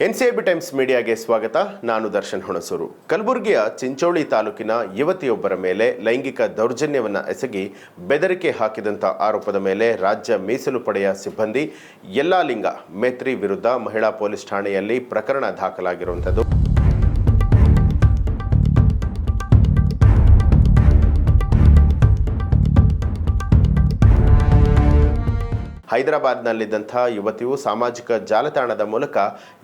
NCIB times ಮೀಡಿಯಾಗೆ ಸ್ವಾಗತ. ನಾನು ದರ್ಶನ್ ಹುಣಸೂರು. ಕಲಬುರಗಿಯ ಚಿಂಚೋಳಿ ತಾಲೂಕಿನ ಯುವತಿಯೊಬ್ಬರ ಮೇಲೆ ಲೈಂಗಿಕ ದೌರ್ಜನ್ಯವನ್ನು ಎಸಗಿ ಬೆದರಿಕೆ ಹಾಕಿದಂಥ ಆರೋಪದ ಮೇಲೆ ರಾಜ್ಯ ಮೀಸಲು ಪಡೆಯ ಸಿಬ್ಬಂದಿ ಯಲ್ಲಾಲಿಂಗ, ಮೇತ್ರಿ ವಿರುದ್ಧ ಮಹಿಳಾ ಪೊಲೀಸ್ ಠಾಣೆಯಲ್ಲಿ ಪ್ರಕರಣ ದಾಖಲಾಗಿರುವಂಥದ್ದು. ಹೈದರಾಬಾದ್ನಲ್ಲಿದ್ದಂಥ ಯುವತಿಯು ಸಾಮಾಜಿಕ ಜಾಲತಾಣದ ಮೂಲಕ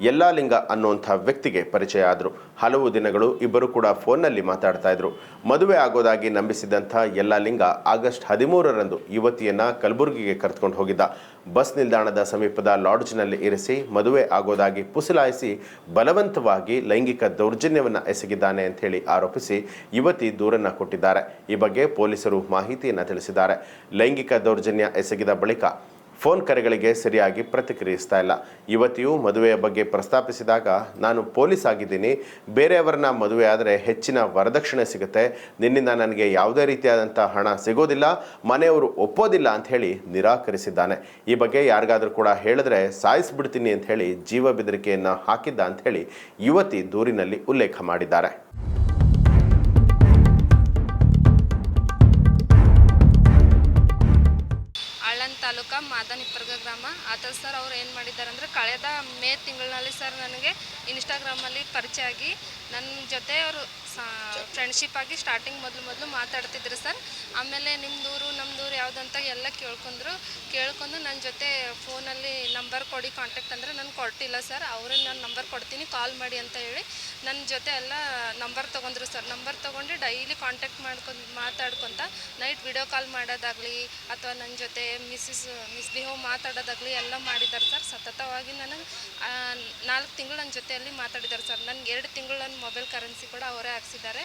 ಯಲ್ಲಾಲಿಂಗ ಅನ್ನುವಂಥ ವ್ಯಕ್ತಿಗೆ ಪರಿಚಯ ಆದರು. ಹಲವು ದಿನಗಳು ಇಬ್ಬರು ಕೂಡ ಫೋನ್ನಲ್ಲಿ ಮಾತಾಡ್ತಾ ಇದ್ರು. ಮದುವೆ ಆಗೋದಾಗಿ ನಂಬಿಸಿದಂಥ ಯಲ್ಲಾಲಿಂಗ ಆಗಸ್ಟ್ ಹದಿಮೂರರಂದು ಯುವತಿಯನ್ನ ಕಲಬುರಗಿಗೆ ಕರೆದುಕೊಂಡು ಹೋಗಿದ್ದ. ಬಸ್ ನಿಲ್ದಾಣದ ಸಮೀಪದ ಲಾಡ್ಜ್ನಲ್ಲಿ ಇರಿಸಿ ಮದುವೆ ಆಗೋದಾಗಿ ಪುಸಲಾಯಿಸಿ ಬಲವಂತವಾಗಿ ಲೈಂಗಿಕ ದೌರ್ಜನ್ಯವನ್ನು ಎಸಗಿದ್ದಾನೆ ಅಂತ ಹೇಳಿ ಆರೋಪಿಸಿ ಯುವತಿ ದೂರನ್ನು ಕೊಟ್ಟಿದ್ದಾರೆ. ಈ ಬಗ್ಗೆ ಪೊಲೀಸರು ಮಾಹಿತಿಯನ್ನು ತಿಳಿಸಿದ್ದಾರೆ. ಲೈಂಗಿಕ ದೌರ್ಜನ್ಯ ಎಸಗಿದ ಬಳಿಕ ಫೋನ್ ಕರೆಗಳಿಗೆ ಸರಿಯಾಗಿ ಪ್ರತಿಕ್ರಿಯಿಸ್ತಾ ಇಲ್ಲ. ಯುವತಿಯು ಮದುವೆಯ ಬಗ್ಗೆ ಪ್ರಸ್ತಾಪಿಸಿದಾಗ, ನಾನು ಪೊಲೀಸ್ ಆಗಿದ್ದೀನಿ. ಬೇರೆಯವರನ್ನ ಮದುವೆ ಆದರೆ ಹೆಚ್ಚಿನ ವರದಕ್ಷಿಣೆ ಸಿಗುತ್ತೆ. ನಿನ್ನಿಂದ ನನಗೆ ಯಾವುದೇ ರೀತಿಯಾದಂಥ ಹಣ ಸಿಗೋದಿಲ್ಲ. ಮನೆಯವರು ಒಪ್ಪೋದಿಲ್ಲ ಅಂತ ಹೇಳಿ ನಿರಾಕರಿಸಿದ್ದಾನೆ. ಈ ಬಗ್ಗೆ ಯಾರಿಗಾದರೂ ಕೂಡ ಹೇಳಿದ್ರೆ ಸಾಯಿಸ್ಬಿಡ್ತೀನಿ ಅಂತ ಹೇಳಿ ಜೀವ ಬೆದರಿಕೆಯನ್ನು ಹಾಕಿದ್ದ ಅಂತ ಹೇಳಿ ಯುವತಿ ದೂರಿನಲ್ಲಿ ಉಲ್ಲೇಖ ಮಾಡಿದ್ದಾರೆ. ಆಳಂದ್ ತಾಲೂಕ ಮಾದನಿಪ್ಪರ್ಗ ಗ್ರಾಮ. ಆತ ಸರ್ ಅವ್ರು ಏನು ಮಾಡಿದ್ದಾರೆ ಅಂದರೆ ಕಳೆದ ಮೇ ತಿಂಗಳಿನಲ್ಲಿ ಸರ್ ನನಗೆ ಇನ್ಸ್ಟಾಗ್ರಾಮಲ್ಲಿ ಪರಿಚಯ ಆಗಿ ನನ್ನ ಜೊತೆ ಅವರು ಫ್ರೆಂಡ್ಶಿಪ್ ಆಗಿ ಸ್ಟಾರ್ಟಿಂಗ್ ಮೊದಲು ಮೊದಲು ಮಾತಾಡ್ತಿದ್ರು ಸರ್ ಆಮೇಲೆ ನಿಮ್ಮದೂರು ನಮ್ಮದೂರು ಯಾವುದಂತ ಎಲ್ಲ ಕೇಳ್ಕೊಂಡ್ರು. ಕೇಳ್ಕೊಂಡು ನನ್ನ ಜೊತೆ ಫೋನಲ್ಲಿ ನಂಬರ್ ಕೊಡಿ ಕಾಂಟ್ಯಾಕ್ಟ್ ಅಂದರೆ ನಾನು ಕೊಟ್ಟಿಲ್ಲ ಸರ್ ಅವರೇ ನಾನು ನಂಬರ್ ಕೊಡ್ತೀನಿ ಕಾಲ್ ಮಾಡಿ ಅಂತ ಹೇಳಿ ನನ್ನ ಜೊತೆ ಎಲ್ಲ ನಂಬರ್ ತೊಗೊಂಡ್ರು ಸರ್ ನಂಬರ್ ತೊಗೊಂಡು ಡೈಲಿ ಕಾಂಟ್ಯಾಕ್ಟ್ ಮಾಡ್ಕೊಂಡು ಮಾತಾಡ್ಕೊತ ನೈಟ್ ವಿಡಿಯೋ ಕಾಲ್ ಮಾಡೋದಾಗಲಿ ಅಥವಾ ನನ್ನ ಜೊತೆ ಮಿಸ್ಸಿಸ್ ಮಿಸ್ಬಿಹೇವ್ ಮಾತಾಡೋದಾಗಲಿ ಎಲ್ಲ ಮಾಡಿದ್ದಾರೆ ಸರ್ ಸತತವಾಗಿ ನನಗೆ ನಾಲ್ಕು ತಿಂಗಳು ನನ್ನ ಜೊತೆಯಲ್ಲಿ ಮಾತಾಡಿದ್ದಾರೆ ಸರ್ ನನಗೆ ಎರಡು ತಿಂಗಳು ನನ್ನ ಮೊಬೈಲ್ ಕರೆನ್ಸಿ ಕೂಡ ಅವರೇ ಹಾಕ್ಸಿದ್ದಾರೆ.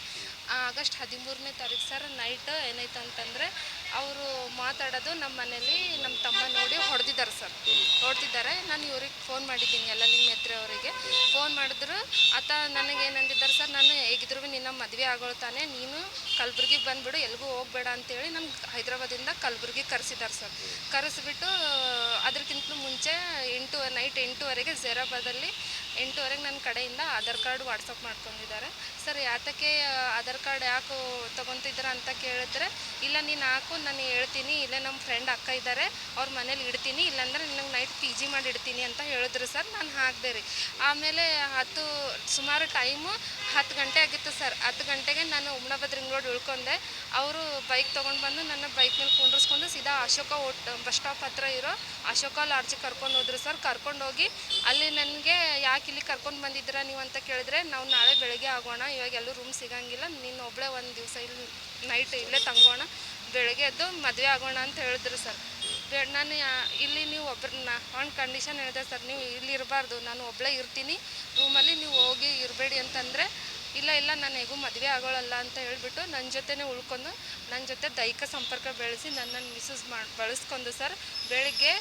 ಆಗಸ್ಟ್ ಹದಿಮೂರನೇ ತಾರೀಕು ಸರ್ ನೈಟ್ ಏನಾಯ್ತು ಅಂತಂದರೆ ಅವರು ಮಾತಾಡೋದು ನಮ್ಮ ಮನೇಲಿ ನಮ್ಮ ತಮ್ಮ ನೋಡಿ ಹೊಡೆದಿದ್ದಾರೆ ಸರ್. ಹೊಡೆದಿದ್ದಾರೆ. ನಾನು ಇವ್ರಿಗೆ ಫೋನ್ ಮಾಡಿದ್ದೀನಿ ಎಲ್ಲ ನಿಮ್ಮ ಅವರಿಗೆ. ಫೋನ್ ಮಾಡಿದ್ರು ಆತ ನನಗೇನಂದಿದ್ದಾರೆ ಸರ್, ನಾನು ಹೇಗಿದ್ರು ನಿನ್ನ ಮದುವೆ ಆಗೋಳ್ತಾನೆ ನೀನು ಕಲಬುರ್ಗಿಗೆ ಬಂದುಬಿಡು, ಎಲ್ಗೂ ಹೋಗಬೇಡ ಅಂತೇಳಿ ನಮ್ಗೆ ಹೈದ್ರಾಬಾದಿಂದ ಕಲಬುರ್ಗಿಗೆ ಕರೆಸಿದ್ದಾರೆ ಸರ್. ಕರೆಸಿಬಿಟ್ಟು ಅದಕ್ಕಿಂತಲೂ ಮುಂಚೆ ಎಂಟು ನೈಟ್ ಎಂಟುವರೆಗೆ ಜೈರಾಬಾದಲ್ಲಿ ಎಂಟುವರೆಗೆ ನನ್ನ ಕಡೆಯಿಂದ ಆಧಾರ್ ಕಾರ್ಡ್, ವಾಟ್ಸಪ್ ಮಾಡ್ಕೊಂಡಿದ್ದಾರೆ. ಸರ್, ಯಾತಕ್ಕೆ ಆಧಾರ್ ಕಾರ್ಡ್ ಯಾಕೆ ತೊಗೊತಿದ್ರ ಅಂತ ಕೇಳಿದ್ರೆ, ಇಲ್ಲ ನೀನು ಹಾಕು, ನಾನು ಹೇಳ್ತೀನಿ, ಇಲ್ಲೇ ನಮ್ಮ ಫ್ರೆಂಡ್ ಅಕ್ಕ ಇದ್ದಾರೆ ಅವ್ರ ಮನೇಲಿ ಇಡ್ತೀನಿ, ಇಲ್ಲಾಂದ್ರೆ ನಿನಗೆ ನೈಟ್ ಪಿ ಜಿ ಮಾಡಿ ಇಡ್ತೀನಿ ಅಂತ ಹೇಳಿದ್ರು ಸರ್, ನಾನು ಹಾಕಿದೆ ರೀ. ಆಮೇಲೆ ಹತ್ತು, ಸುಮಾರು ಟೈಮು ಹತ್ತು ಗಂಟೆ ಆಗಿತ್ತು ಸರ್, ಹತ್ತು ಗಂಟೆಗೆ ನಾನು ಉಮ್ನಾಬಾದ್ ರಿಂಗ್ ರೋಡ್ ಉಳ್ಕೊಂಡೆ. ಅವರು ಬೈಕ್ ತೊಗೊಂಡು ಬಂದು ನನ್ನ ಬೈಕ್ ಮೇಲೆ ಕುಂಡ್ರಿಸ್ಕೊಂಡು ಸೀದಾ ಅಶೋಕ ಓಟ್ ಬಸ್ ಸ್ಟಾಪ್ ಹತ್ರ ಇರೋ ಅಶೋಕ ಲಾಡ್ಜಿಗೆ ಕರ್ಕೊಂಡು ಹೋದ್ರು ಸರ್. ಕರ್ಕೊಂಡು ಹೋಗಿ ಅಲ್ಲಿ ನನಗೆ ಯಾಕೆ ಇಲ್ಲಿ ಕರ್ಕೊಂಡು ಬಂದಿದ್ದೀರಾ ನೀವು ಅಂತ ಕೇಳಿದ್ರೆ, ನಾವು ನಾಳೆ ಬೆಳಗ್ಗೆ ಆಗೋಣ, ಇವಾಗ ಎಲ್ಲೂ ರೂಮ್ ಸಿಗಂಗಿಲ್ಲ, ನೀನು ಒಬ್ಬಳೇ ಒಂದು ದಿವಸ ಇಲ್ಲಿ ನೈಟ್ ಇಲ್ಲೇ ತಂಗೋಣ, ಬೆಳಗ್ಗೆ ಎದ್ದು ಮದುವೆ ಆಗೋಣ ಅಂತ ಹೇಳಿದ್ರು ಸರ್ ನಾನು ಇಲ್ಲಿ ನೀವು ಒಬ್ಬರನ್ನ ಒಂದು ಕಂಡೀಷನ್ ಹೇಳಿದೆ ಸರ್ ನೀವು ಇಲ್ಲಿ ಇರಬಾರ್ದು, ನಾನು ಒಬ್ಬಳೇ ಇರ್ತೀನಿ ರೂಮಲ್ಲಿ ನೀವು ಹೋಗಿ ಇರಬೇಡಿ ಅಂತಂದರೆ, ಇಲ್ಲ ಇಲ್ಲ, ನಾನು ಹೇಗೂ ಮದುವೆ ಆಗೋಳಲ್ಲ ಅಂತ ಹೇಳಿಬಿಟ್ಟು ನನ್ನ ಜೊತೆನೇ ಉಳ್ಕೊಂಡು ನನ್ನ ಜೊತೆ ದೈಹಿಕ ಸಂಪರ್ಕ ಬೆಳೆಸಿ ನನ್ನನ್ನು ಮಿಸ್ಯೂಸ್ ಮಾಡಿ, ಬಳಸ್ಕೊಂಡು ಸರ್ ಬೆಳಿಗ್ಗೆ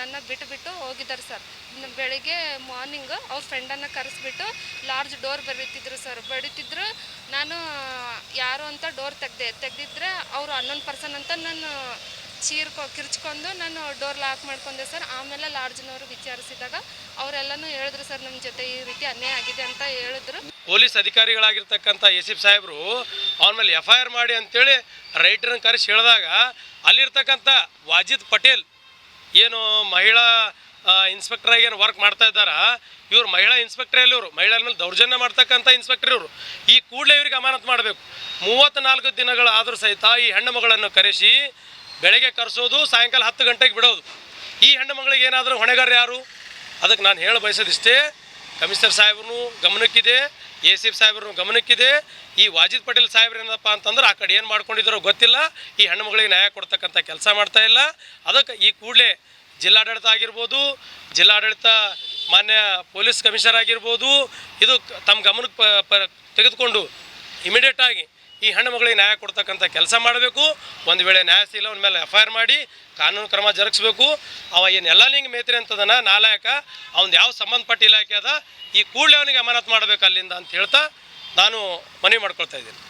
ನನ್ನ ಬಿಟ್ಟುಬಿಟ್ಟು ಹೋಗಿದ್ದಾರೆ ಸರ್ ಬೆಳಿಗ್ಗೆ ಮಾರ್ನಿಂಗ್ ಅವ್ರ ಫ್ರೆಂಡನ್ನು ಕರೆಸ್ಬಿಟ್ಟು ಲಾರ್ಜ್ ಡೋರ್ ಬರೀತಿದ್ರು ಸರ್ ಬಡಿತಿದ್ರು ನಾನು, ಯಾರು ಅಂತ ಡೋರ್ ತೆಗ್ದೆ, ತೆಗೆದಿದ್ರೆ ಅವರು ಹನ್ನೊಂದು ಪರ್ಸನ್ ಅಂತ ನಾನು ಚೀರ್ಕೊ, ಕಿರ್ಚ್ಕೊಂಡು ನಾನು ಡೋರ್ ಲಾಕ್ ಮಾಡ್ಕೊಂಡೆ ಸರ್ ಆಮೇಲೆ ಲಾಡ್ಜ್ನವರು ವಿಚಾರಿಸಿದಾಗ ಅವರೆಲ್ಲನೂ ಹೇಳಿದ್ರು ಸರ್ ನಮ್ಮ ಜೊತೆ ಈ ರೀತಿ ಅನ್ಯಾಯ ಆಗಿದೆ ಅಂತ ಹೇಳಿದ್ರು. ಪೊಲೀಸ್ ಅಧಿಕಾರಿಗಳಾಗಿರ್ತಕ್ಕಂಥ ಎಸಿಫ್ ಸಾಹೇಬರು ಅವ್ರ ಮೇಲೆ ಎಫ್ ಐ ಆರ್ ಮಾಡಿ ಅಂತೇಳಿ ರೈಟರ್ನ ಕರೆಸಿ ಹೇಳಿದಾಗ ಅಲ್ಲಿರ್ತಕ್ಕಂಥ ವಾಜಿದ್ ಪಟೇಲ್, ಏನು ಮಹಿಳಾ ಇನ್ಸ್ಪೆಕ್ಟರಾಗಿ ಏನು ವರ್ಕ್ ಮಾಡ್ತಾ ಇದ್ದಾರ? ಇವರು ಮಹಿಳಾ ಇನ್ಸ್ಪೆಕ್ಟ್ರಲ್ಲಿ ಇವರು? ಮಹಿಳೆಯರ ಮೇಲೆ ದೌರ್ಜನ್ಯ ಮಾಡ್ತಕ್ಕಂಥ ಇನ್ಸ್ಪೆಕ್ಟರ್ ಇವರು. ಈ ಕೂಡಲೇ ಇವ್ರಿಗೆ ಅಮಾನತ್ ಮಾಡಬೇಕು. ಮೂವತ್ತ್ನಾಲ್ಕು ದಿನಗಳಾದರೂ ಸಹಿತ ಈ ಹೆಣ್ಣು ಮಗಳನ್ನು ಕರೆಸಿ ಬೆಳಗ್ಗೆ ಕರೆಸೋದು, ಸಾಯಂಕಾಲ ಹತ್ತು ಗಂಟೆಗೆ ಬಿಡೋದು. ಈ ಹೆಣ್ಣು ಮಗಳಿಗೆ ಏನಾದರೂ ಹೊಣೆಗಾರ ಯಾರು? ಅದಕ್ಕೆ ನಾನು ಹೇಳ ಬಯಸೋದಿಷ್ಟೇ. ಕಮಿಷನರ್ ಸಾಹೇಬ್ರು ಗಮನಕ್ಕಿದೆ ಎ ಸಿ ಎಫ್ ಸಾಹೇಬ್ರು ಗಮನಕ್ಕಿದೆ. ಈ ವಾಜಿದ್ ಪಟೇಲ್ ಸಾಹೇಬ್ರು ಏನಪ್ಪ ಅಂತಂದ್ರೆ ಆ ಕಡೆ ಏನು ಮಾಡ್ಕೊಂಡಿದ್ದಾರೋ ಗೊತ್ತಿಲ್ಲ. ಈ ಹೆಣ್ಣು ಮಗಳಿಗೆ ನ್ಯಾಯ ಕೊಡ್ತಕ್ಕಂಥ ಕೆಲಸ ಮಾಡ್ತಾ ಇಲ್ಲ. ಅದಕ್ಕೆ ಈ ಕೂಡಲೇ ಜಿಲ್ಲಾಡಳಿತ ಆಗಿರ್ಬೋದು, ಜಿಲ್ಲಾಡಳಿತ ಮಾನ್ಯ ಪೊಲೀಸ್ ಕಮಿಷನರ್ ಆಗಿರ್ಬೋದು, ಇದು ತಮ್ಮ ಗಮನಕ್ಕೆ ಪ ಪ, ತೆಗೆದುಕೊಂಡು ಇಮಿಡಿಯೇಟಾಗಿ ಈ ಹೆಣ್ಣು ಮಗಳಿಗೆ ನ್ಯಾಯ ಕೊಡ್ತಕ್ಕಂಥ ಕೆಲಸ ಮಾಡಬೇಕು. ಒಂದು ವೇಳೆ ನ್ಯಾಯ ಸಿಗಲ್ಲ ಅವನ ಮೇಲೆ ಎಫ್ ಐ ಆರ್ ಮಾಡಿ ಕಾನೂನು ಕ್ರಮ ಜರುಗಿಸ್ಬೇಕು. ಅವ ಏನು ಎಲ್ಲ ಲಿಂಗ್ ಮೇತ್ರಿ ಅಂತದನ, ನಾಲಾಯಕ ಅವ್ನು ಯಾವ ಸಂಬಂಧಪಟ್ಟ ಇಲಾಖೆ ಅದ, ಈ ಕೂಡಲೇ ಅವನಿಗೆ ಅಮಾನತ್ ಮಾಡಬೇಕು ಅಲ್ಲಿಂದ ಅಂತ ಹೇಳ್ತಾ ನಾನು ಮನವಿ ಮಾಡ್ಕೊಳ್ತಾ ಇದ್ದೀನಿ.